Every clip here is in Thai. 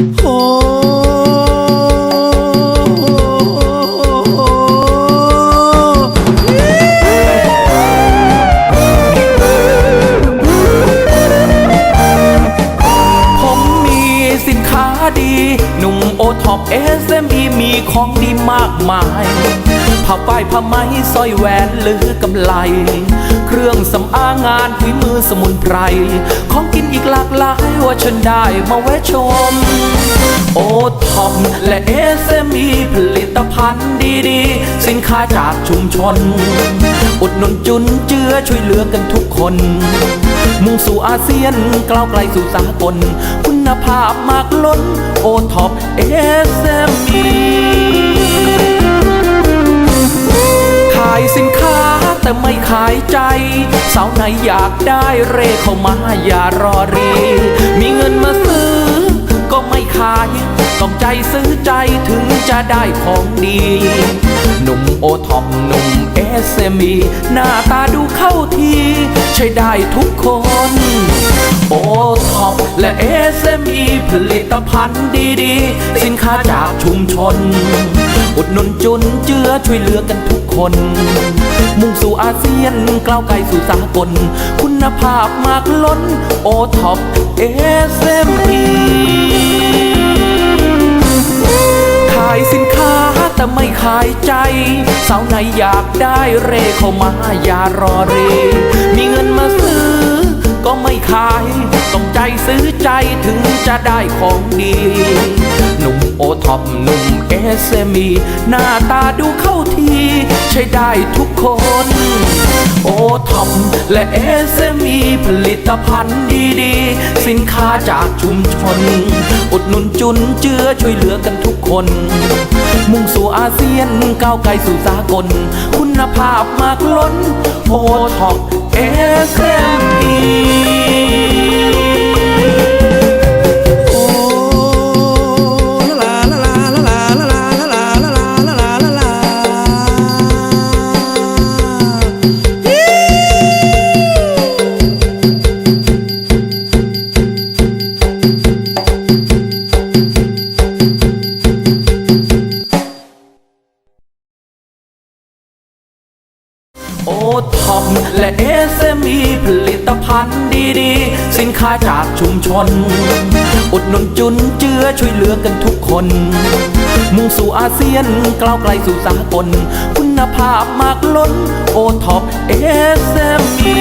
Oh. หนุ่มโอท็อปเอสเอ็มอีมีของดีมากมายผ้าป้ายผ้าไหมสร้อยแหวนหรือกำไล เครื่องสำอางงานฝีมือสมุนไพร ของกินอีกหลากหลายว่าฉันได้มาแวะชม โอท็อปและเอสเอ็มอีผลิตภัณฑ์ดีๆ สินค้าจากชุมชน อุดหนุนจุนเจือช่วยเหลือกันทุกคน มุ่งสู่อาเซียนกล้าวไกลสู่สากล ณภาพมากล้น โอท็อปเอสเอ็มีขายสินค้าแต่ไม่ขายใจ สาวไหนอยากได้เร่เข้ามาอย่ารอรี มีเงินมาซื้อ ก็ไม่ขาย ต้องใจซื้อใจถึงจะได้ของดี หนุ่มโอท็อปหนุ่มเอสเอมีหน้าตาดูาที ใช้ได้ทุกคน โอท็อปและเอสเอมีผลิตภัณฑ์ดีๆ สินค้าจากชุมชน อุดหนุนจุนเจือช่วยเหลือกันทุกคน มุ่งสู่อาเซียนกล้าวไกลสู่สากล คุณภาพมากล้น โอท็อปเแต่ไม่ขายใจ สาวไหนอยากได้เร่เข้ามาอย่ารอเร มีเงินมาซื้อ ก็ไม่ขาย ต้องใจซื้อใจถึงจะได้ของดี หนุ่มโอท็อปหนุ่มเอสเมีหน้าตาดูเข้าที ใช้ได้ทุกคน โอท็อปและเอสเมีผลิตภัณฑ์ดีๆ สินค้าจากชุมชน อุดหนุนจุนเจือช่วยเหลือกันทุกคน มุ่งสู่อาเซียนก้าวไกลสู่สากล คุณภาพมากล้นโอท็อปเอสเอ็มอี โอท็อปและเอสมีผลิตภัณฑ์ดีๆ สินค้าจากชุมชน อุดหนุนจุนเจือช่วยเหลือกันทุกคน มุ่งสู่อาเซียนกล้าวไกลสู่สากลคุณภาพมากล้น โอท็อปเอสมี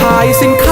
ขายสินค้า